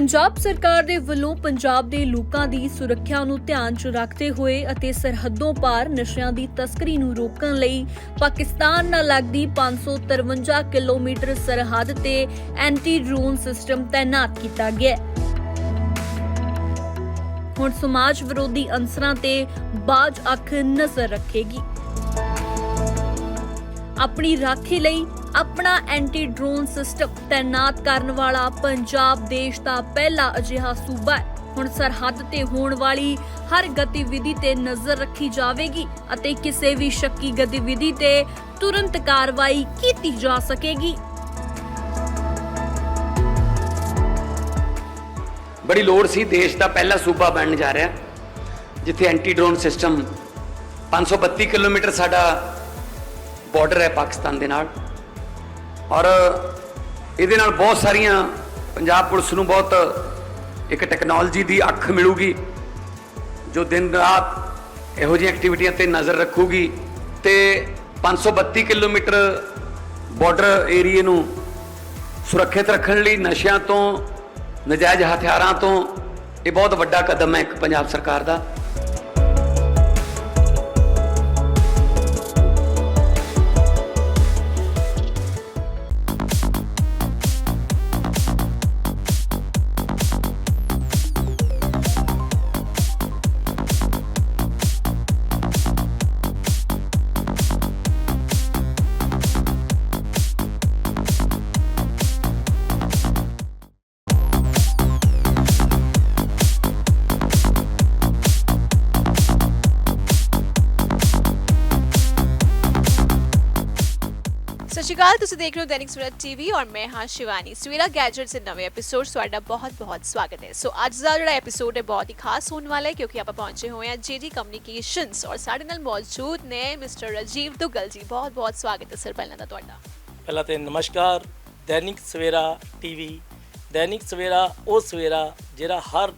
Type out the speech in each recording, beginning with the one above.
ਪੰਜਾਬ ਸਰਕਾਰ ਦੇ ਵੱਲੋਂ ਪੰਜਾਬ ਦੇ ਲੋਕਾਂ ਦੀ ਸੁਰੱਖਿਆ ਨੂੰ ਧਿਆਨ 'ਚ ਰੱਖਦੇ ਹੋਏ ਅਤੇ ਸਰਹੱਦੋਂ ਪਾਰ ਨਸ਼ਿਆਂ ਦੀ ਤਸਕਰੀ ਨੂੰ ਰੋਕਣ ਲਈ ਪਾਕਿਸਤਾਨ ਨਾਲ ਲੱਗਦੀ 553 ਕਿਲੋਮੀਟਰ ਸਰਹੱਦ ਤੇ ਐਂਟੀ ਡਰੋਨ ਸਿਸਟਮ ਤਾਇਨਾਤ ਕੀਤਾ ਗਿਆ ਹੈ। ਹੁਣ ਸਮਾਜ ਵਿਰੋਧੀ ਅੰਸਰਾਂ ਤੇ ਬਾਜ ਅੱਖ ਨਜ਼ਰ ਰੱਖੇਗੀ। ਆਪਣੀ ਰਾਖੀ ਲਈ ਆਪਣਾ ਐਂਟੀ ਡਰੋਨ ਸਿਸਟਮ ਤਾਇਨਾਤ ਕਰਨ ਵਾਲਾ ਪੰਜਾਬ ਦੇਸ਼ ਦਾ ਪਹਿਲਾ ਅਜਿਹਾ ਸੂਬਾ ਹੈ। ਹੁਣ ਸਰਹੱਦ ਤੇ ਹੋਣ ਵਾਲੀ ਹਰ ਗਤੀਵਿਧੀ ਤੇ ਨਜ਼ਰ ਰੱਖੀ ਜਾਵੇਗੀ ਅਤੇ ਕਿਸੇ ਵੀ ਸ਼ੱਕੀ ਗਤੀਵਿਧੀ ਤੇ ਤੁਰੰਤ ਕਾਰਵਾਈ ਕੀਤੀ ਜਾ ਸਕੇਗੀ। ਬੜੀ ਲੋੜ ਸੀ ਦੇਸ਼ ਦਾ ਪਹਿਲਾ ਸੂਬਾ ਬਣਨ ਜਾ ਰਿਹਾ, ਜਿੱਥੇ ਐਂਟੀ ਡਰੋਨ ਸਿਸਟਮ 532 ਕਿਲੋਮੀਟਰ ਸਾਡਾ ਬਾਰਡਰ ਹੈ ਪਾਕਿਸਤਾਨ ਦੇ ਨਾਲ। ਔਰ ਇਹਦੇ ਨਾਲ ਬਹੁਤ ਸਾਰੀਆਂ ਪੰਜਾਬ ਪੁਲਿਸ ਨੂੰ ਬਹੁਤ ਇੱਕ ਟੈਕਨੋਲੋਜੀ ਦੀ ਅੱਖ ਮਿਲੂਗੀ, ਜੋ ਦਿਨ ਰਾਤ ਇਹੋ ਜਿਹੀਆਂ ਐਕਟੀਵਿਟੀਆਂ ਤੇ ਨਜ਼ਰ ਰੱਖੂਗੀ ਤੇ 532 ਕਿਲੋਮੀਟਰ ਬਾਰਡਰ ਏਰੀਏ ਨੂੰ ਸੁਰੱਖਿਅਤ ਰੱਖਣ ਲਈ ਨਸ਼ਿਆਂ ਤੋਂ, ਨਜਾਇਜ਼ ਹਥਿਆਰਾਂ ਤੋਂ ਇਹ ਬਹੁਤ ਵੱਡਾ ਕਦਮ ਹੈ ਇੱਕ ਪੰਜਾਬ ਸਰਕਾਰ ਦਾ। ਸ਼੍ਰੀ ਅਕਾਲ ਤੁਸੀਂ ਦੇਖ ਰਹੇ ਹੋ ਦੈਨਿਕ ਸਵੇਰਾ ਟੀਵੀ ਔਰ ਮੈਂ ਹਾਂ ਸ਼ਿਵਾਨੀ। ਸਵੇਰਾ ਗੈਜਟਸ ਦੇ ਨਵੇਂ ਐਪੀਸੋਡ ਤੁਹਾਡਾ ਬਹੁਤ-ਬਹੁਤ ਸਵਾਗਤ ਹੈ। ਸੋ ਅੱਜ ਦਾ ਜਿਹੜਾ ਐਪੀਸੋਡ ਹੈ ਬਹੁਤ ਹੀ ਖਾਸ ਹੋਣ ਵਾਲਾ ਹੈ ਕਿਉਂਕਿ ਆਪਾਂ ਪਹੁੰਚੇ ਹੋਏ ਹਾਂ ਜੀਡੀ ਕਮਿਊਨੀਕੇਸ਼ਨਸ ਔਰ ਸਾਡੇ ਨਾਲ ਮੌਜੂਦ ਨੇ ਮਿਸਟਰ ਰਾਜੀਵ ਦੁੱਗਲ ਜੀ। ਬਹੁਤ-ਬਹੁਤ ਸਵਾਗਤ ਹੈ ਸਰ, ਪਹਿਲਾਂ ਦਾ ਤੁਹਾਡਾ। ਪਹਿਲਾਂ ਤੇ ਨਮਸਕਾਰ, ਦੈਨਿਕ ਸਵੇਰਾ ਟੀਵੀ, ਦੈਨਿਕ ਸਵੇਰਾ ਉਹ ਸਵੇਰਾ ਜਿਹੜਾ ਹਰ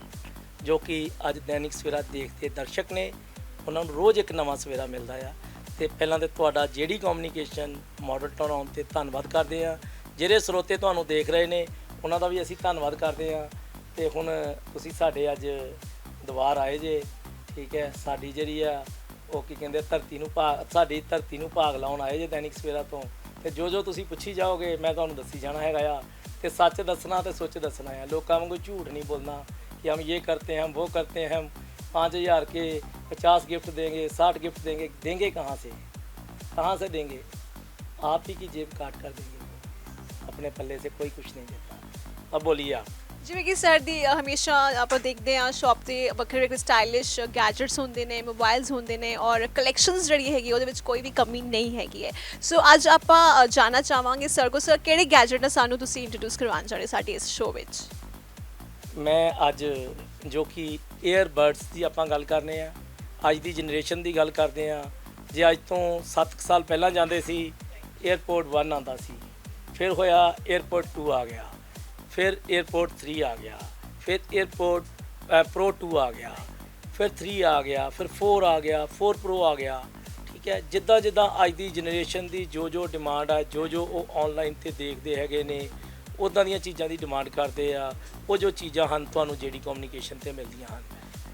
ਜੋ ਕਿ ਅੱਜ ਦੈਨਿਕ ਸਵੇਰਾ ਦੇਖਦੇ ਦਰਸ਼ਕ ਨੇ, ਉਹਨਾਂ ਨੂੰ ਰੋਜ਼ ਇੱਕ ਨਵਾਂ ਸਵੇਰਾ ਮਿਲਦਾ ਆ। ਤੇ ਪਹਿਲਾਂ ਤੇ ਤੁਹਾਡਾ ਜਿਹੜੀ ਕਮਿਊਨੀਕੇਸ਼ਨ ਮਾਡਲ ਟਾਊਨ ਆਉਣ ਤੇ ਧੰਨਵਾਦ ਕਰਦੇ ਆ ਜਿਹੜੇ ਸਰੋਤੇ ਤੁਹਾਨੂੰ ਦੇਖ ਰਹੇ ਨੇ, ਉਹਨਾਂ ਦਾ ਵੀ ਅਸੀਂ ਧੰਨਵਾਦ ਕਰਦੇ ਆ ਤੇ ਹੁਣ ਤੁਸੀਂ ਸਾਡੇ ਅੱਜ ਦੁਆਰ ਆਏ ਜੇ, ਠੀਕ ਹੈ, ਸਾਡੀ ਜਿਹੜੀ ਆ, ਉਹ ਕੀ ਕਹਿੰਦੇ ਧਰਤੀ ਨੂੰ ਭਾਗ, ਸਾਡੀ ਧਰਤੀ ਨੂੰ ਭਾਗ ਲਾਉਣ ਆਏ ਜੇ ਦੈਨਿਕ ਸਵੇਰਾ ਤੋਂ। ਤੇ ਜੋ ਜੋ ਤੁਸੀਂ ਪੁੱਛੀ ਜਾਓਗੇ, ਮੈਂ ਤੁਹਾਨੂੰ ਦੱਸੀ ਜਾਣਾ ਹੈਗਾ ਆ। ਤੇ ਸੱਚ ਦੱਸਣਾ ਤੇ ਸੱਚ ਦੱਸਣਾ ਆ। ਲੋਕਾਂ ਵਾਂਗੂ ਝੂਠ ਨਹੀਂ ਬੋਲਣਾ ਕਿ ਹਮ ਇਹ ਕਰਤੇ ਹਮ ਉਹ ਕਰਤੇ ਹਮ। 5000 ਕੇ पचास गिफ्ट देंगे साठ गिफ्ट देंगे देंगे कहाँ से? कहाँ से देंगे? आप ही की जेब काट कर देंगे। अपने पल्ले से कोई कुछ नहीं देता। अब बोलिए आप। ਜਿਵੇਂ ਕਿ ਸਰ ਦੀ ਹਮੇਸ਼ਾ ਆਪਾਂ ਦੇਖਦੇ ਆ ਸ਼ਾਪ ਤੇ ਵੱਖਰੇ ਵੱਖਰੇ ਸਟਾਈਲਿਸ਼ ਗੈਜਟਸ ਹੁੰਦੇ ਨੇ ਮੋਬਾਈਲਸ ਹੁੰਦੇ ਨੇ ਔਰ ਕਲੈਕਸ਼ਨਸ ਜਿਹੜੀ ਹੈਗੀ ਉਹਦੇ ਵਿੱਚ ਕੋਈ ਵੀ ਕਮੀ ਨਹੀਂ ਹੈਗੀ ਹੈ ਸੋ ਅੱਜ ਆਪਾਂ ਜਾਣਾ ਚਾਹਾਂਗੇ ਸਰ ਕੋ ਸਰ ਕਿਹੜੇ ਗੈਜਟ ਨਾਲ ਸਾਨੂੰ ਤੁਸੀਂ ਇੰਟਰੋਡਿਊਸ ਕਰਵਾਉਣ ਚਾਹੇ ਸਾਡੀ ਇਸ ਸ਼ੋਅ ਵਿੱਚ ਮੈਂ ਅੱਜ ਜੋ ਕਿ 에ਅਰਬਡਸ ਦੀ ਆਪਾਂ ਗੱਲ ਕਰਨੇ ਆ ਅੱਜ ਦੀ ਜਨਰੇਸ਼ਨ ਦੀ ਗੱਲ ਕਰਦੇ ਆ ਜੇ ਅੱਜ ਤੋਂ 7 ਸਾਲ ਪਹਿਲਾਂ ਜਾਂਦੇ ਸੀ 에어ਪੋਰਟ 1 ਆਂਦਾ ਸੀ, ਫਿਰ ਹੋਇਆ 에어ਪੋਰਟ 2 ਆ ਗਿਆ, ਫਿਰ 에어ਪੋਰਟ 3 ਆ ਗਿਆ, ਫਿਰ 에어ਪੋਰਟ ਪ੍ਰੋ 2 ਆ ਗਿਆ, ਫਿਰ 3 ਆ ਗਿਆ, ਫਿਰ 4 ਆ ਗਿਆ 4 ਪ੍ਰੋ ਆ ਗਿਆ, ਠੀਕ ਹੈ, ਜਿੱਦਾਂ ਜਿੱਦਾਂ ਅੱਜ ਦੀ ਜਨਰੇਸ਼ਨ ਦੀ ਜੋ ਜੋ ਡਿਮਾਂਡ ਆ, ਜੋ ਜੋ ਉਹ ਆਨਲਾਈਨ ਤੇ ਦੇਖਦੇ ਹੈਗੇ ਨੇ ਉਦਾਂ ਦੀਆਂ ਚੀਜ਼ਾਂ ਦੀ ਡਿਮਾਂਡ ਕਰਦੇ ਆ, ਉਹ ਜੋ ਚੀਜ਼ਾਂ ਹਨ, ਤੁਹਾਨੂੰ ਜਿਹੜੀ ਕਮਿਊਨੀਕੇਸ਼ਨ ਤੇ ਮਿਲਦੀਆਂ ਹਨ।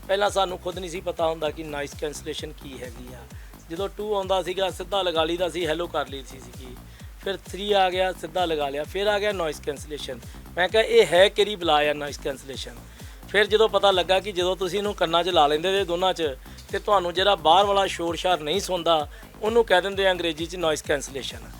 ਪਹਿਲਾਂ ਸਾਨੂੰ ਖੁਦ ਨਹੀਂ ਸੀ ਪਤਾ ਹੁੰਦਾ ਕਿ ਨਾਈਸ ਕੈਂਸਲੇਸ਼ਨ ਕੀ ਹੈਗੀ ਆ। ਜਦੋਂ 2 ਆਉਂਦਾ ਸੀਗਾ, ਸਿੱਧਾ ਲਗਾ ਲਈਦਾ ਸੀ ਹੈਲੋ ਕਰ ਲਈ ਸੀ ਸੀਗੀ। ਫਿਰ 3 ਆ ਗਿਆ, ਸਿੱਧਾ ਲਗਾ ਲਿਆ, ਫਿਰ ਆ ਗਿਆ ਨੋਇਸ ਕੈਂਸਲੇਸ਼ਨ ਮੈਂ ਕਿਹਾ, ਇਹ ਹੈ ਕਿਹੜੀ ਬਲਾ ਆ ਨੋਇਸ ਕੈਂਸਲੇਸ਼ਨ ਫਿਰ ਜਦੋਂ ਪਤਾ ਲੱਗਾ ਕਿ ਜਦੋਂ ਤੁਸੀਂ ਇਹਨੂੰ ਕੰਨਾਂ 'ਚ ਲਾ ਲੈਂਦੇ ਜੇ ਦੋਨਾਂ 'ਚ, ਤੇ ਤੁਹਾਨੂੰ ਜਿਹੜਾ ਬਾਹਰ ਵਾਲਾ ਸ਼ੋਰ-ਸ਼ਾਰ ਨਹੀਂ ਸੁਣਦਾ, ਉਹਨੂੰ ਕਹਿ ਦਿੰਦੇ ਆ ਅੰਗਰੇਜ਼ੀ 'ਚ ਨੋਇਸ ਕੈਂਸਲੇਸ਼ਨ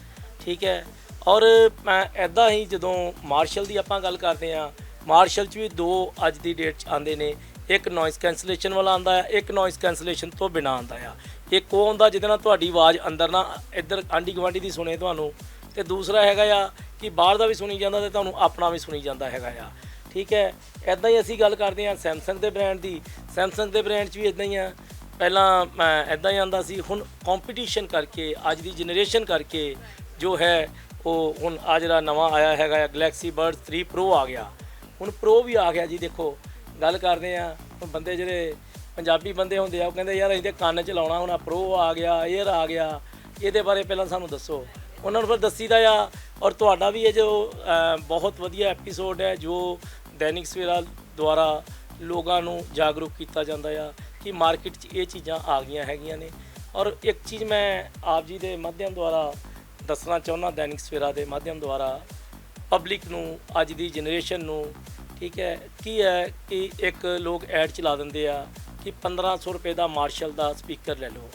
ਠੀਕ ਹੈ? ਔਰ ਮੈਂ ਐਦਾਂ ਹੀ ਜਦੋਂ ਮਾਰਸ਼ਲ ਦੀ ਆਪਾਂ ਗੱਲ ਕਰਦੇ ਆ ਮਾਰਸ਼ਲ 'ਚ ਵੀ ਦੋ ਅੱਜ ਦੀ ਡੇਟ 'ਚ ਆਉਂਦੇ ਨੇ। ਇੱਕ ਨੋਇਸ ਕੈਂਸਲੇਸ਼ਨ ਵਾਲਾ ਆਂਦਾ ਆ, ਇੱਕ ਨੋਇਸ ਕੈਂਸਲੇਸ਼ਨ ਤੋਂ ਬਿਨਾ ਆਂਦਾ ਆ। ਇੱਕ ਉਹ ਆਉਂਦਾ ਜਿਹਦੇ ਨਾਲ ਤੁਹਾਡੀ ਆਵਾਜ਼ ਅੰਦਰ ਨਾ, ਇੱਧਰ ਆਂਢੀ ਗੁਆਂਢੀ ਦੀ ਸੁਣੇ ਤੁਹਾਨੂੰ। ਤੇ ਦੂਸਰਾ ਹੈਗਾ ਆ ਕਿ ਬਾਹਰ ਦਾ ਵੀ ਸੁਣੀ ਜਾਂਦਾ ਤੇ ਤੁਹਾਨੂੰ ਆਪਣਾ ਵੀ ਸੁਣੀ ਜਾਂਦਾ ਹੈਗਾ ਆ। ਠੀਕ ਹੈ ਐਦਾਂ ਹੀ ਅਸੀਂ ਗੱਲ ਕਰਦੇ ਹਾਂ ਸੈਮਸੰਗ ਦੇ ਬ੍ਰਾਂਡ ਦੀ। ਸੈਮਸੰਗ ਦੇ ਬ੍ਰਾਂਡ 'ਚ ਵੀ ਇਦਾਂ ਹੀ ਆ। ਪਹਿਲਾਂ ਐਦਾਂ ਹੀ ਆਂਦਾ ਸੀ, ਹੁਣ ਕੰਪੀਟੀਸ਼ਨ ਕਰਕੇ, ਅੱਜ ਦੀ ਜਨਰੇਸ਼ਨ ਕਰਕੇ ਜੋ ਹੈ, ਉਹ ਹੁਣ ਆ ਜਿਹੜਾ ਨਵਾਂ ਆਇਆ ਹੈਗਾ ਗੈਲੈਕਸੀ ਬਰਡ 3 ਪ੍ਰੋ ਆ ਗਿਆ। ਹੁਣ ਪ੍ਰੋ ਵੀ ਆ ਗਿਆ ਜੀ, ਦੇਖੋ। ਗੱਲ ਕਰਦੇ ਆ ਬੰਦੇ ਜਿਹੜੇ ਪੰਜਾਬੀ ਬੰਦੇ ਹੁੰਦੇ ਆ, ਉਹ ਕਹਿੰਦੇ ਯਾਰ ਅਸੀਂ ਤੇ ਕੰਨ ਚ ਲਾਉਣਾ ਹੁਣ ਪ੍ਰੋ ਆ ਗਿਆ 에ਅਰ ਆ ਗਿਆ, ਇਹਦੇ ਬਾਰੇ ਪਹਿਲਾਂ ਸਾਨੂੰ ਦੱਸੋ। ਉਹਨਾਂ ਨੂੰ ਫਿਰ ਦੱਸੀਦਾ ਆ, ਔਰ ਤੁਹਾਡਾ ਵੀ ਇਹ ਜੋ ਬਹੁਤ ਵਧੀਆ ਐਪੀਸੋਡ ਹੈ, ਜੋ ਦੈਨਿਕ ਸਵੇਰਾ ਦੁਆਰਾ ਲੋਕਾਂ ਨੂੰ ਜਾਗਰੂਕ ਕੀਤਾ ਜਾਂਦਾ ਆ, ਕਿ ਮਾਰਕੀਟ 'ਚ ਇਹ ਚੀਜ਼ਾਂ ਆ ਗਈਆਂ ਹੈਗੀਆਂ ਨੇ। ਔਰ ਇੱਕ ਚੀਜ਼ ਮੈਂ ਆਪ ਜੀ ਦੇ ਮਾਧਿਅਮ ਦੁਆਰਾ ਦੱਸਣਾ ਚਾਹੁੰਦਾ, ਦੈਨਿਕ ਸਵੇਰਾ ਦੇ ਮਾਧਿਅਮ ਦੁਆਰਾ ਪਬਲਿਕ ਨੂੰ, ਅੱਜ ਦੀ ਜਨਰੇਸ਼ਨ ਨੂੰ ਠੀਕ ਹੈ, ਕੀ ਹੈ ਕਿ ਇੱਕ ਲੋਕ ਐਡ ਚਲਾ ਦਿੰਦੇ ਆ ਕਿ 1500 ਰੁਪਏ ਦਾ ਮਾਰਸ਼ਲ ਦਾ ਸਪੀਕਰ ਲੈ ਲਓ।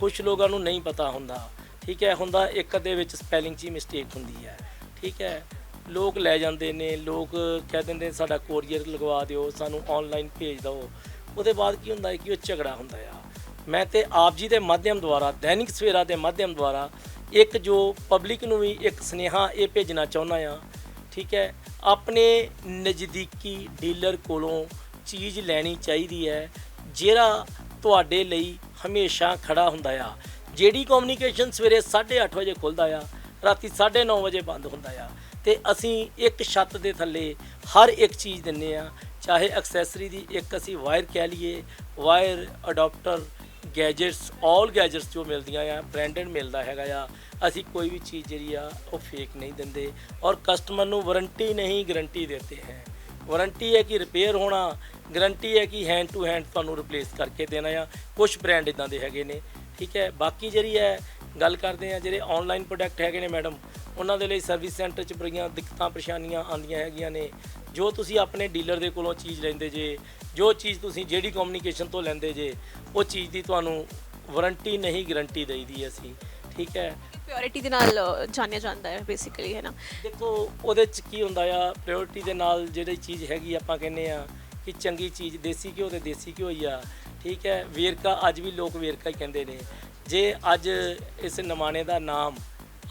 ਕੁਝ ਲੋਕਾਂ ਨੂੰ ਨਹੀਂ ਪਤਾ ਹੁੰਦਾ, ਠੀਕ ਹੈ, ਹੁੰਦਾ ਇੱਕ ਦੇ ਵਿੱਚ ਸਪੈਲਿੰਗ 'ਚ ਹੀ ਮਿਸਟੇਕ ਹੁੰਦੀ ਹੈ, ਠੀਕ ਹੈ। ਲੋਕ ਲੈ ਜਾਂਦੇ ਨੇ, ਲੋਕ ਕਹਿ ਦਿੰਦੇ ਸਾਡਾ ਕੋਰੀਅਰ ਲਗਵਾ ਦਿਓ, ਸਾਨੂੰ ਆਨਲਾਈਨ ਭੇਜ ਦਿਓ। ਉਹਦੇ ਬਾਅਦ ਕੀ ਹੁੰਦਾ ਹੈ ਕਿ ਉਹ ਝਗੜਾ ਹੁੰਦਾ ਆ। ਮੈਂ ਤੇ ਆਪ ਜੀ ਦੇ ਮਾਧਿਅਮ ਦੁਆਰਾ, ਦੈਨਿਕ ਸਵੇਰਾ ਦੇ ਮਾਧਿਅਮ ਦੁਆਰਾ ਇੱਕ ਜੋ ਪਬਲਿਕ ਨੂੰ ਵੀ ਇੱਕ ਸੁਨੇਹਾ ਇਹ ਭੇਜਣਾ ਚਾਹੁੰਦਾ ਆ ਠੀਕ ਹੈ, ਆਪਣੇ ਨਜ਼ਦੀਕੀ ਡੀਲਰ ਕੋਲੋਂ ਚੀਜ਼ ਲੈਣੀ ਚਾਹੀਦੀ ਹੈ, ਜਿਹੜਾ ਤੁਹਾਡੇ ਲਈ ਹਮੇਸ਼ਾ ਖੜਾ ਹੁੰਦਾ ਆ। ਜਿਹੜੀ ਕਮਿਊਨੀਕੇਸ਼ਨ ਸਵੇਰੇ 8:30 ਵਜੇ ਖੁੱਲਦਾ ਆ, ਰਾਤੀ 9:30 ਵਜੇ ਬੰਦ ਹੁੰਦਾ ਆ। ਤੇ ਅਸੀਂ ਇੱਕ ਛੱਤ ਦੇ ਥੱਲੇ ਹਰ ਇੱਕ ਚੀਜ਼ ਦਿੰਨੇ ਆ, ਚਾਹੇ ਐਕਸੈਸਰੀ ਦੀ ਇੱਕ ਅਸੀਂ ਵਾਇਰ ਕਹਿ ਲਈਏ ਵਾਇਰ ਅਡਾਪਟਰ ਗੈਜਟਸ 올 ਗੈਜਟਸ ਜੋ ਮਿਲਦੀਆਂ ਆ ਬ੍ਰਾਂਡਡ ਮਿਲਦਾ ਹੈਗਾ ਆ, ਅਸੀਂ ਕੋਈ ਵੀ ਚੀਜ਼ ਜਿਹੜੀ ਆ, ਉਹ ਫੇਕ ਨਹੀਂ ਦਿੰਦੇ ਔਰ ਕਸਟਮਰ ਨੂੰ ਵਾਰੰਟੀ ਨਹੀਂ ਗਾਰੰਟੀ ਦਿੰਦੇ ਹੈ। ਵਾਰੰਟੀ ਹੈ ਕਿ ਰਿਪੇਅਰ ਹੋਣਾ ਗਾਰੰਟੀ ਹੈ ਕਿ ਹੈਂਡ ਟੂ ਹੈਂਡ ਤੁਹਾਨੂੰ ਰਿਪਲੇਸ ਕਰਕੇ ਦੇਣਾ ਆ ਕੁਝ ਬ੍ਰਾਂਡ ਇਦਾਂ ਦੇ ਹੈਗੇ ਨੇ, ਠੀਕ ਹੈ? ਬਾਕੀ ਜਿਹੜੀ ਹੈ, ਗੱਲ ਕਰਦੇ ਆ ਜਿਹੜੇ ਆਨਲਾਈਨ ਪ੍ਰੋਡਕਟ ਹੈਗੇ ਨੇ ਮੈਡਮ ਉਹਨਾਂ ਦੇ ਲਈ ਸਰਵਿਸ ਸੈਂਟਰ 'ਚ ਬੜੀਆਂ ਦਿੱਕਤਾਂ, ਪਰੇਸ਼ਾਨੀਆਂ ਆਉਂਦੀਆਂ ਹੈਗੀਆਂ ਨੇ ਜੋ ਤੁਸੀਂ ਆਪਣੇ ਡੀਲਰ ਦੇ ਕੋਲੋਂ ਚੀਜ਼ ਲੈਂਦੇ ਜੇ ਜੋ ਚੀਜ਼ ਤੁਸੀਂ ਜਿਹੜੀ ਕਮਿਊਨੀਕੇਸ਼ਨ ਤੋਂ ਲੈਂਦੇ ਜੇ ਉਹ ਚੀਜ਼ ਦੀ ਤੁਹਾਨੂੰ ਵਾਰੰਟੀ ਨਹੀਂ ਗਾਰੰਟੀ ਦੇਈਦੀ ਅਸੀਂ ਠੀਕ ਹੈ? ਪਿਓਰਿਟੀ ਦੇ ਨਾਲ ਜਾਣਿਆ ਜਾਂਦਾ ਹੈ ਬੇਸਿਕਲੀ ਹੈ ਨਾ? ਦੇਖੋ ਉਹਦੇ ਚ ਕੀ ਹੁੰਦਾ ਆ ਪ੍ਰਾਇੋਰਟੀ ਦੇ ਨਾਲ ਜਿਹੜੀ ਚੀਜ਼ ਹੈਗੀ ਆਪਾਂ ਕਹਿੰਦੇ ਆ ਕਿ ਚੰਗੀ ਚੀਜ਼ ਦੇਸੀ ਘਿਓ ਤੇ ਦੇਸੀ ਘਿਓ ਹੀ ਆ ਠੀਕ ਹੈ? ਵੇਰਕਾ ਅੱਜ ਵੀ ਲੋਕ ਵੇਰਕਾ ਹੀ ਕਹਿੰਦੇ ਨੇ। ਜੇ ਅੱਜ ਇਸ ਨਮਾਣੇ ਦਾ ਨਾਮ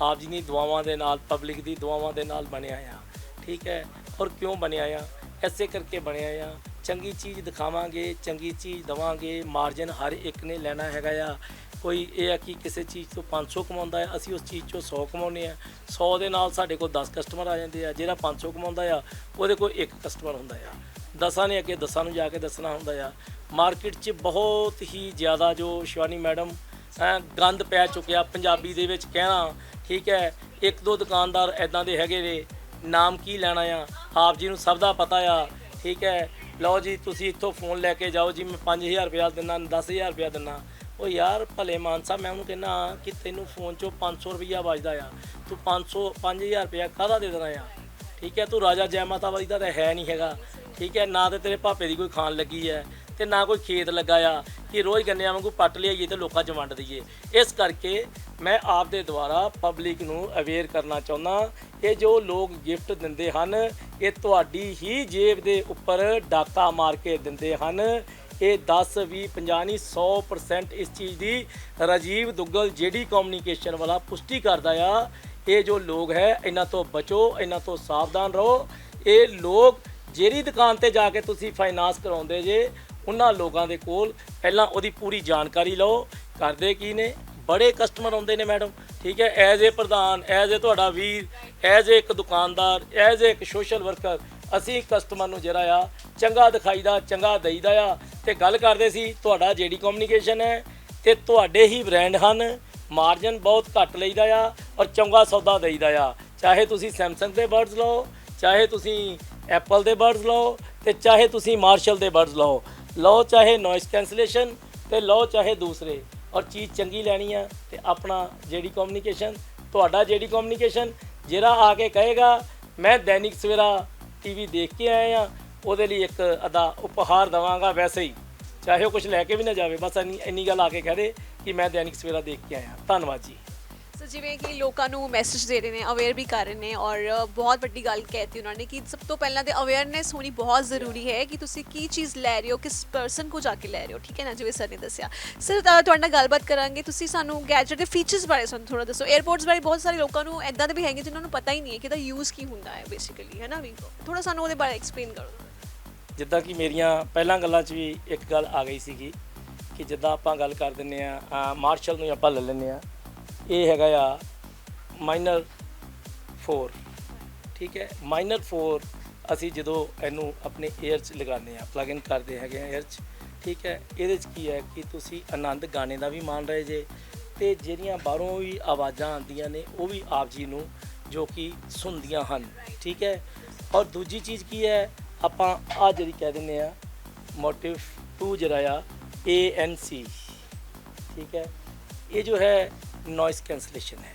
ਆਪ ਜੀ ਦੀ ਦੁਆਵਾਂ ਦੇ ਨਾਲ ਪਬਲਿਕ ਦੀ ਦੁਆਵਾਂ ਦੇ ਨਾਲ ਬਣਿਆ ਆ ਠੀਕ ਹੈ? ਔਰ ਕਿਉਂ ਬਣਿਆ ਆ? ਐਸੇ ਕਰਕੇ ਬਣਿਆ ਆ। ਚੰਗੀ ਚੀਜ਼ ਦਿਖਾਵਾਂਗੇ, ਚੰਗੀ ਚੀਜ਼ ਦਵਾਂਗੇ। ਮਾਰਜਨ ਹਰ ਇੱਕ ਨੇ ਲੈਣਾ ਹੈਗਾ ਆ। ਕੋਈ ਇਹ ਆ ਕਿ ਕਿਸੇ ਚੀਜ਼ ਤੋਂ 500 ਕਮਾਉਂਦਾ ਹੈ ਅਸੀਂ ਉਸ ਚੀਜ਼ ਚੋਂ 100 ਕਮਾਉਂਦੇ ਆ। 100 ਦੇ ਨਾਲ ਸਾਡੇ ਕੋਲ 10 ਕਸਟਮਰ ਆ ਜਾਂਦੇ ਆ। ਜਿਹੜਾ 500 ਕਮਾਉਂਦਾ ਆ, ਉਹਦੇ ਕੋਲ ਇੱਕ ਕਸਟਮਰ ਹੁੰਦਾ ਆ। ਦਸਾਂ ਨੇ ਅੱਗੇ ਦਸਾਂ ਨੂੰ ਜਾ ਕੇ ਦੱਸਣਾ ਹੁੰਦਾ ਆ। ਮਾਰਕੀਟ 'ਚ ਬਹੁਤ ਹੀ ਜ਼ਿਆਦਾ ਜੋ ਸ਼ਿਵਾਨੀ ਮੈਡਮ ਅਹ ਗੰਦ ਪੈ ਚੁੱਕਿਆ ਪੰਜਾਬੀ ਦੇ ਵਿੱਚ ਕਹਿਣਾ। ਠੀਕ ਹੈ, ਇੱਕ ਦੋ ਦੁਕਾਨਦਾਰ ਐਦਾਂ ਦੇ ਹੈਗੇ ਨੇ। ਨਾਮ ਕੀ ਲੈਣਾ ਆ? ਆਪ ਜੀ ਨੂੰ ਸਭ ਦਾ ਪਤਾ ਆ, ਠੀਕ ਹੈ। ਲਓ ਜੀ, ਤੁਸੀਂ ਇੱਥੋਂ ਫੋਨ ਲੈ ਕੇ ਜਾਓ ਜੀ, ਮੈਂ 5000 ਰੁਪਇਆ ਦਿੰਦਾ 10000 ਰੁਪਇਆ ਦਿੰਦਾ। ਉਹ ਯਾਰ ਭਲੇ ਮਾਨਸਾ, ਮੈਂ ਉਹਨੂੰ ਕਹਿੰਦਾ ਕਿ ਤੈਨੂੰ ਫੋਨ 'ਚੋਂ 500 ਰੁਪਇਆ ਵੱਜਦਾ ਆ। ਤੂੰ 500 5000 ਰੁਪਇਆ ਕਾਹਦਾ ਦੇ ਦੇਣਾ ਆ? ਠੀਕ ਹੈ, ਤੂੰ ਰਾਜਾ ਜੈ ਮਾਤਾ ਵਾਲੀ ਦਾ ਤਾਂ ਹੈ ਨਹੀਂ ਹੈਗਾ। ਠੀਕ ਹੈ, ਨਾ ਤੇ ਤੇਰੇ ਭਾਪੇ ਦੀ ਕੋਈ ਖਾਣ ਲੱਗੀ ਹੈ ਤੇ ਨਾ ਕੋਈ ਖੇਤ ਲੱਗਾ ਆ ਕਿ ਰੋਜ਼ ਗੰਨਿਆਂ ਵਾਂਗੂ ਪੱਟ ਲਿਆਈਏ ਤੇ ਲੋਕਾਂ 'ਚ ਵੰਡ ਦਈਏ। ਇਸ ਕਰਕੇ ਮੈਂ ਆਪ ਦੇ ਦੁਆਰਾ ਪਬਲਿਕ ਨੂੰ ਅਵੇਅਰ ਕਰਨਾ ਚਾਹੁੰਦਾ ਇਹ ਜੋ ਲੋਕ ਗਿਫਟ ਦਿੰਦੇ ਹਨ, ਇਹ ਤੁਹਾਡੀ ਹੀ ਜੇਬ ਦੇ ਉੱਪਰ ਡਾਕਾ ਮਾਰ ਕੇ ਦਿੰਦੇ ਹਨ। ਇਹ 10 20 50 ਨਹੀਂ 100% ਇਸ ਚੀਜ਼ ਦੀ ਰਾਜੀਵ ਦੁੱਗਲ ਜਿਹੜੀ ਕਮਿਊਨੀਕੇਸ਼ਨ ਵਾਲਾ ਪੁਸ਼ਟੀ ਕਰਦਾ ਆ, ਇਹ ਜੋ ਲੋਕ ਹੈ, ਇਹਨਾਂ ਤੋਂ ਬਚੋ, ਇਹਨਾਂ ਤੋਂ ਸਾਵਧਾਨ ਰਹੋ। ਇਹ ਲੋਕ ਜਿਹੜੀ ਦੁਕਾਨ ਤੇ ਜਾ ਕੇ ਤੁਸੀਂ ਫਾਈਨਾਂਸ ਕਰਾਉਂਦੇ ਜੇ, ਉਹਨਾਂ ਲੋਕਾਂ ਦੇ ਕੋਲ ਪਹਿਲਾਂ ਉਹਦੀ ਪੂਰੀ ਜਾਣਕਾਰੀ ਲਓ। ਕਰਦੇ ਕੀ ਨੇ? ਬੜੇ ਕਸਟਮਰ ਆਉਂਦੇ ਨੇ ਮੈਡਮ ਠੀਕ ਹੈ ਐਜ਼ ਏ ਪ੍ਰਧਾਨ ਐਜ਼ ਏ ਤੁਹਾਡਾ ਵੀਰ ਐਜ਼ ਏ ਇੱਕ ਦੁਕਾਨਦਾਰ ਐਜ਼ ਏ ਇੱਕ ਸੋਸ਼ਲ ਵਰਕਰ ਅਸੀਂ ਕਸਟਮਰ ਨੂੰ ਜਿਹੜਾ ਆ, ਚੰਗਾ ਦਿਖਾਈਦਾ, ਚੰਗਾ ਦੇਈਦਾ ਆ। ਤੇ ਗੱਲ ਕਰਦੇ ਸੀ, ਤੁਹਾਡਾ ਜਿਹੜੀ ਕਮਿਊਨੀਕੇਸ਼ਨ ਹੈ, ਤੇ ਤੁਹਾਡੇ ਹੀ ਬ੍ਰਾਂਡ ਹਨ ਮਾਰਜਨ ਬਹੁਤ ਘੱਟ ਲਈਦਾ ਆ ਔਰ ਚੰਗਾ ਸੌਦਾ ਦੇਈਦਾ ਆ। ਚਾਹੇ ਤੁਸੀਂ ਸੈਮਸੰਗ ਦੇ ਬਰਡਸ ਲਓ, ਚਾਹੇ ਤੁਸੀਂ ਐਪਲ ਦੇ ਬਰਡਸ ਲਓ, ਤੇ ਚਾਹੇ ਤੁਸੀਂ ਮਾਰਸ਼ਲ ਦੇ ਬਰਡਸ ਲਓ। ਲਓ ਚਾਹੇ ਨੋਇਸ ਕੈਂਸਲੇਸ਼ਨ ਤੇ ਲਓ ਚਾਹੇ ਦੂਸਰੇ। ਔਰ ਚੀਜ਼ ਚੰਗੀ ਲੈਣੀ ਆ ਤੇ ਆਪਣਾ ਜਿਹੜੀ ਕਮਿਊਨੀਕੇਸ਼ਨ ਤੁਹਾਡਾ ਜਿਹੜੀ ਕਮਿਊਨੀਕੇਸ਼ਨ ਜਿਹੜਾ ਆ ਕੇ ਕਹੇਗਾ, ਮੈਂ ਦੈਨਿਕ ਸਵੇਰਾ ਟੀਵੀ ਦੇਖ ਕੇ ਆਇਆ ਆ, ਉਹਦੇ ਲਈ ਇੱਕ ਅਦਾ ਉਪਹਾਰ ਦਵਾਂਗਾ ਵੈਸੇ ਹੀ। ਚਾਹੇ ਉਹ ਕੁਝ ਲੈ ਕੇ ਵੀ ਨਾ ਜਾਵੇ, ਬਸ ਇੰਨੀ ਇੰਨੀ ਗੱਲ ਆ ਕੇ ਕਹਦੇ ਕਿ ਮੈਂ ਦੈਨਿਕ ਸਵੇਰਾ ਦੇਖ ਕੇ ਆਇਆ। ਧੰਨਵਾਦ ਜੀ। ਸੋ ਜਿਵੇਂ ਕਿ ਲੋਕਾਂ ਨੂੰ ਮੈਸੇਜ ਦੇ ਰਹੇ ਨੇ ਅਵੇਅਰ ਵੀ ਕਰ ਰਹੇ ਨੇ ਔਰ ਬਹੁਤ ਵੱਡੀ ਗੱਲ ਕਹਿਤੀ ਉਹਨਾਂ ਨੇ ਕਿ ਸਭ ਤੋਂ ਪਹਿਲਾਂ ਤੇ ਅਵੇਅਰਨੈਸ ਹੋਣੀ ਬਹੁਤ ਜ਼ਰੂਰੀ ਹੈ ਕਿ ਤੁਸੀਂ ਕੀ ਚੀਜ਼ ਲੈ ਰਹੇ ਹੋ, ਕਿਸ ਪਰਸਨ ਕੋ ਜਾ ਕੇ ਲੈ ਰਹੇ ਹੋ, ਠੀਕ ਹੈ ਨਾ, ਜਿਵੇਂ ਸਰ ਨੇ ਦੱਸਿਆ। ਸਰ ਤੁਹਾਡੇ ਨਾਲ ਗੱਲਬਾਤ ਕਰਾਂਗੇ। ਤੁਸੀਂ ਸਾਨੂੰ ਗੈਜਟ ਦੇ ਫੀਚਰਸ ਬਾਰੇ ਸਾਨੂੰ ਥੋੜਾ ਦੱਸੋ। 에어ਪੋਰਟਸ ਬਾਰੇ ਬਹੁਤ ਸਾਰੇ ਲੋਕਾਂ ਨੂੰ ਐਦਾਂ ਦੇ ਵੀ ਹੈਗੇ ਜਿਨ੍ਹਾਂ ਨੂੰ ਪਤਾ ਹੀ ਨਹੀਂ ਹੈ ਕਿ ਇਹਦਾ ਯੂਜ਼ ਕੀ ਹੁੰਦਾ ਹੈ ਬੇਸਿਕਲੀ ਹੈ ਨਾ ਵੀ? ਥੋੜਾ ਸਾਨੂੰ ਉਹਦੇ ਬਾਰੇ ਐਕਸਪਲੇਨ ਕਰੋ। ਜਿੱਦਾਂ ਕਿ ਮੇਰੀਆਂ ਪਹਿਲਾਂ ਗੱਲਾਂ 'ਚ ਵੀ ਇੱਕ ਗੱਲ ਆ ਗਈ ਸੀਗੀ ਕਿ ਜਿੱਦਾਂ ਆਪਾਂ ਗੱਲ ਕਰ ਦਿੰਨੇ ਆ ਮਾਰਸ਼ਲ ਨੂੰ ਆਪਾਂ ਲੈ ਲੈਂਦੇ ਆ ਇਹ ਹੈਗਾ ਆ ਮਾਈਨਰ 4 ਠੀਕ ਹੈ ਮਾਈਨਰ 4 ਅਸੀਂ ਜਦੋਂ ਇਹਨੂੰ ਆਪਣੇ 에ਅਰ 'ਚ ਲਗਾਉਂਦੇ ਆ ਪਲੱਗ ਇਨ ਕਰਦੇ ਹੈਗੇ ਆ 에ਅਰ 'ਚ। ਠੀਕ ਹੈ, ਇਹਦੇ 'ਚ ਕੀ ਹੈ ਕਿ ਤੁਸੀਂ ਆਨੰਦ ਗਾਣੇ ਦਾ ਵੀ ਮਾਣ ਰਹੇ ਜੇ ਤੇ ਜਿਹੜੀਆਂ ਬਾਹਰੋਂ ਵੀ ਆਵਾਜ਼ਾਂ ਆਉਂਦੀਆਂ ਨੇ, ਉਹ ਵੀ ਆਪ ਜੀ ਨੂੰ ਜੋ ਕਿ ਸੁਣਦੀਆਂ ਹਨ। ਠੀਕ ਹੈ, ਔਰ ਦੂਜੀ ਚੀਜ਼ ਕੀ ਹੈ, ਆਪਾਂ ਆ ਜਿਹੜੀ ਕਹਿ ਦਿੰਦੇ ਆ ਮੋਟਿਵ 2 ਜਿਹੜਾ ਆ ਏ ਐੱਨ ਸੀ ਠੀਕ ਹੈ, ਇਹ ਜੋ ਹੈ ਨੋਇਸ ਕੈਂਸਲੇਸ਼ਨ ਹੈ।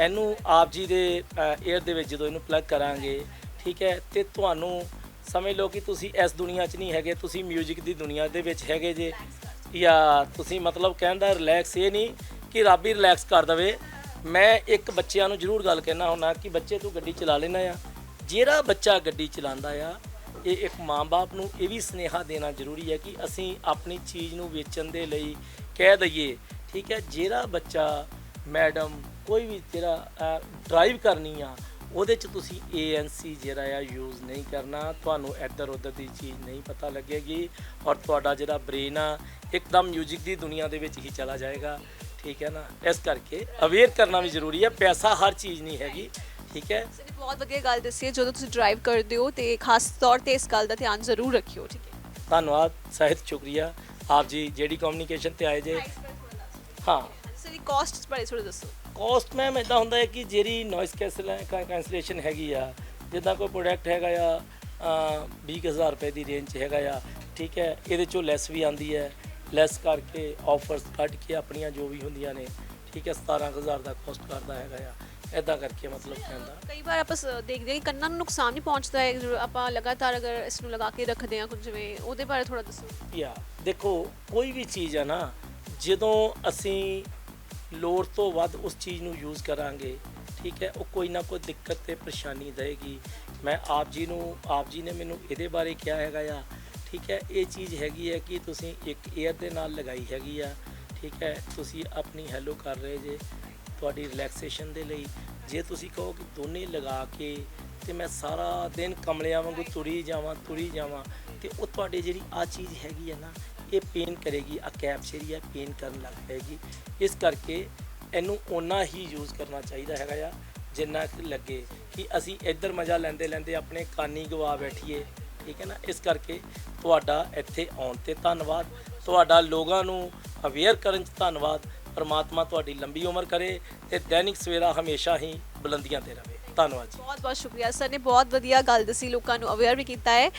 ਇਹਨੂੰ ਆਪ ਜੀ ਦੇ 에ਅਰ ਦੇ ਵਿੱਚ ਜਦੋਂ ਇਹਨੂੰ ਪਲੱਗ ਕਰਾਂਗੇ, ਠੀਕ ਹੈ, ਤੇ ਤੁਹਾਨੂੰ ਸਮਝ ਲਓ ਕਿ ਤੁਸੀਂ ਇਸ ਦੁਨੀਆ 'ਚ ਨਹੀਂ ਹੈਗੇ, ਤੁਸੀਂ 뮤직 ਦੀ ਦੁਨੀਆ ਦੇ ਵਿੱਚ ਹੈਗੇ ਜੇ। ਜਾਂ ਤੁਸੀਂ ਮਤਲਬ ਕਹਿੰਦਾ ਰਿਲੈਕਸ ਇਹ ਨਹੀਂ ਕਿ ਰੱਬ ਹੀ ਰਿਲੈਕਸ ਕਰ ਦਵੇ। ਮੈਂ ਇੱਕ ਬੱਚਿਆਂ ਨੂੰ ਜ਼ਰੂਰ ਗੱਲ ਕਹਿਣਾ ਹੁੰਦਾ ਕਿ ਬੱਚੇ ਤੂੰ ਗੱਡੀ ਚਲਾ ਲੈਣਾ ਆ। ਜਿਹੜਾ ਬੱਚਾ ਗੱਡੀ ਚਲਾਉਂਦਾ ਆ, ਇਹ ਇੱਕ ਮਾਂ-ਬਾਪ ਨੂੰ ਇਹ ਵੀ ਸਨੇਹਾ ਦੇਣਾ ਜ਼ਰੂਰੀ ਹੈ ਕਿ ਅਸੀਂ ਆਪਣੀ ਚੀਜ਼ ਨੂੰ ਵੇਚਣ ਦੇ ਲਈ ਕਹਿ ਦਈਏ, ਠੀਕ ਹੈ, ਜਿਹੜਾ ਬੱਚਾ ਮੈਡਮ ਕੋਈ ਵੀ ਜਿਹੜਾ ਡਰਾਈਵ ਕਰਨੀ ਆ ਉਹਦੇ ਚ ਤੁਸੀਂ ANC ਜਿਹੜਾ ਆ ਯੂਜ਼ ਨਹੀਂ ਕਰਨਾ। ਤੁਹਾਨੂੰ ਇੱਧਰ ਉੱਧਰ ਦੀ ਚੀਜ਼ ਨਹੀਂ ਪਤਾ ਲੱਗੇਗੀ ਔਰ ਤੁਹਾਡਾ ਜਿਹੜਾ ਬ੍ਰੇਨ ਆ ਇੱਕਦਮ 뮤직 ਦੀ ਦੁਨੀਆ ਦੇ ਵਿੱਚ ਹੀ ਚਲਾ ਜਾਏਗਾ। ਠੀਕ ਹੈ ਨਾ? ਇਸ ਕਰਕੇ ਅਵੇਅਰ ਕਰਨਾ ਵੀ ਜ਼ਰੂਰੀ ਹੈ ਪੈਸਾ ਹਰ ਚੀਜ਼ ਨਹੀਂ ਹੈਗੀ। ਠੀਕ ਹੈ? ਸਰ ਬਹੁਤ ਵਧੀਆ ਗੱਲ ਦੱਸੀ ਹੈ। ਜਦੋਂ ਤੁਸੀਂ ਡਰਾਈਵ ਕਰਦੇ ਹੋ ਤੇ ਖਾਸ ਤੌਰ ਤੇ ਇਸ ਗੱਲ ਦਾ ਧਿਆਨ ਜ਼ਰੂਰ ਰੱਖਿਓ ਠੀਕ ਹੈ? ਧੰਨਵਾਦ ਸਾਹਿਤ ਸ਼ੁਕਰੀਆ। ਆਪ ਜੀ ਜਿਹੜੀ ਕਮਿਊਨੀਕੇਸ਼ਨ ਤੇ ਆਏ ਜੇ। ਹਾਂ। ਸਰ ਇਹ ਕਾਸਟ ਬਾਰੇ ਥੋੜਾ ਦੱਸੋ। ਕੋਸਟ ਮੈਮ ਇਦਾਂ ਹੁੰਦਾ ਹੈ ਕਿ ਜਿਹੜੀ ਨੋਇਸ ਕੈਂਸਲੇਸ਼ਨ ਹੈਗੀ ਆ ਜਿੱਦਾਂ ਕੋਈ ਪ੍ਰੋਡਕਟ ਹੈਗਾ ਆ ਅ, 20000 ਰੁਪਏ ਦੀ ਰੇਂਜ 'ਚ ਹੈਗਾ ਆ ਠੀਕ ਹੈ ਇਹਦੇ ਚੋਂ ਲੈਸ ਵੀ ਆਂਦੀ ਹੈ ਲੈਸ ਕਰਕੇ ਆਫਰਸ ਕੱਢ ਕੇ ਆਪਣੀਆਂ ਜੋ ਵੀ ਹੁੰਦੀਆਂ ਨੇ ਠੀਕ ਹੈ 17000 ਦਾ ਕੋਸਟ ਕਰਦਾ ਹੈਗਾ ਆ ਇਦਾਂ ਕਰਕੇ ਮਤਲਬ ਕਹਿੰਦਾ। ਕਈ ਵਾਰ ਆਪਾਂ ਦੇਖਦੇ ਹਾਂ ਕਿ ਕੰਨਾਂ ਨੂੰ ਨੁਕਸਾਨ ਨਹੀਂ ਪਹੁੰਚਦਾ ਹੈ ਆਪਾਂ ਲਗਾਤਾਰ ਅਗਰ ਇਸ ਨੂੰ ਲਗਾ ਕੇ ਰੱਖਦੇ ਹਾਂ ਕੁਝ ਜਿਵੇਂ ਉਹਦੇ ਬਾਰੇ ਥੋੜਾ ਦੱਸੋ। ਯਾ ਦੇਖੋ ਕੋਈ ਵੀ ਚੀਜ਼ ਆ ਨਾ ਜਦੋਂ ਅਸੀਂ ਲੋੜ ਤੋਂ ਵੱਧ ਉਸ ਚੀਜ਼ ਨੂੰ ਯੂਜ਼ ਕਰਾਂਗੇ, ਠੀਕ ਹੈ? ਉਹ ਕੋਈ ਨਾ ਕੋਈ ਦਿੱਕਤ ਤੇ ਪਰੇਸ਼ਾਨੀ ਦੇਗੀ ਮੈਂ ਆਪ ਜੀ ਨੂੰ, ਆਪ ਜੀ ਨੇ ਮੈਨੂੰ ਇਹਦੇ ਬਾਰੇ ਕਿਹਾ ਹੈਗਾ ਆ, ਠੀਕ ਹੈ? ਇਹ ਚੀਜ਼ ਹੈਗੀ ਹੈ ਕਿ ਤੁਸੀਂ ਇੱਕ 에ਅਰ ਦੇ ਨਾਲ ਲਗਾਈ ਹੈਗੀ ਆ, ਠੀਕ ਹੈ? ਤੁਸੀਂ ਆਪਣੀ ਹੈਲੋ ਕਰ ਰਹੇ ਜੇ, ਤੁਹਾਡੀ ਰਿਲੈਕਸੇਸ਼ਨ ਦੇ ਲਈ। ਜੇ ਤੁਸੀਂ ਕਹੋ ਕਿ ਦੋਨੇ ਲਗਾ ਕੇ ਤੇ ਮੈਂ ਸਾਰਾ ਦਿਨ ਕਮਲਿਆਂ ਵਾਂਗੂ ਤੁਰੀ ਜਾਵਾਂ ਤੁਰੀ ਜਾਵਾਂ, ਤੇ ਉਹ ਤੁਹਾਡੇ ਜਿਹੜੀ ਆ ਚੀਜ਼ ਹੈਗੀ ਹੈ ਨਾ ਇਹ ਪੇਨ ਕਰੇਗੀ ਆ ਕੈਪ ਜਿਹੜੀ ਹੈ ਪੇਨ ਕਰਨ ਲੱਗ ਪਏਗੀ। ਇਸ ਕਰਕੇ ਇਹਨੂੰ ਓਨਾ ਹੀ ਯੂਜ਼ ਕਰਨਾ ਚਾਹੀਦਾ ਹੈਗਾ ਆ, ਜਿੰਨਾ ਕਿ ਲੱਗੇ। ਕਿ ਅਸੀਂ ਇੱਧਰ ਮਜ਼ਾ ਲੈਂਦੇ ਲੈਂਦੇ ਆਪਣੇ ਕਾਨੀ ਗਵਾ ਬੈਠੀਏ, ਠੀਕ ਹੈ ਨਾ? ਇਸ ਕਰਕੇ ਤੁਹਾਡਾ ਇੱਥੇ ਆਉਣ ਤੇ ਧੰਨਵਾਦ। ਤੁਹਾਡਾ ਲੋਕਾਂ ਨੂੰ ਅਵੇਅਰ ਕਰਨ 'ਚ ਧੰਨਵਾਦ। ਪਰਮਾਤਮਾ ਤੁਹਾਡੀ ਲੰਬੀ ਉਮਰ ਕਰੇ ਤੇ ਦੈਨਿਕ ਸਵੇਰਾ ਹਮੇਸ਼ਾ ਹੀ ਬੁਲੰਦੀਆਂ ਤੇ ਰਹੇ ਧੰਨਵਾਦ ਜੀ। ਬਹੁਤ ਬਹੁਤ ਸ਼ੁਕਰੀਆ ਸਰ ਨੇ ਬਹੁਤ ਵਧੀਆ ਗੱਲ ਦੱਸੀ ਲੋਕਾਂ ਨੂੰ ਅਵੇਅਰ ਵੀ ਕੀਤਾ ਹੈ। ਅ,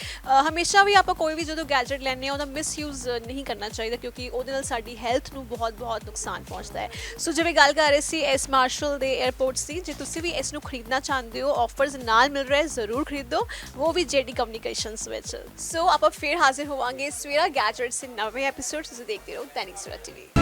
ਹਮੇਸ਼ਾ ਵੀ ਆਪਾਂ ਕੋਈ ਵੀ ਜਦੋਂ ਗੈਜਟ ਲੈਂਦੇ ਹਾਂ ਉਹਦਾ ਮਿਸਯੂਜ਼ ਨਹੀਂ ਕਰਨਾ ਚਾਹੀਦਾ ਕਿਉਂਕਿ ਉਹਦੇ ਨਾਲ ਸਾਡੀ ਹੈਲਥ ਨੂੰ ਬਹੁਤ ਬਹੁਤ ਨੁਕਸਾਨ ਪਹੁੰਚਦਾ ਹੈ। ਸੋ ਜਿਵੇਂ ਗੱਲ ਕਰ ਰਹੇ ਸੀ ਐਸ ਮਾਰਸ਼ਲ ਦੇ 에ਅਰਪੋਰਟ ਦੀ ਜੇ ਤੁਸੀਂ ਵੀ ਇਸ ਨੂੰ ਖਰੀਦਣਾ ਚਾਹੁੰਦੇ ਹੋ ਆਫਰਸ ਨਾਲ ਮਿਲ ਰਹੇ ਜ਼ਰੂਰ ਖਰੀਦੋ। ਉਹ ਵੀ ਜੇਡੀ ਕਮਿਊਨੀਕੇਸ਼ਨਸ ਵਿੱਚ। ਸੋ ਆਪਾਂ ਫਿਰ ਹਾਜ਼ਰ ਹੋਵਾਂਗੇ ਸਵੇਰਾ ਗੈਜਟਸ ਦੇ ਨਵੇਂ ਐਪੀਸੋਡ ਤੁਸੀਂ ਦੇਖਦੇ ਰਹੋ ਦੈਨਿਕ ਸਵੇਰਾ ਟੀਵੀ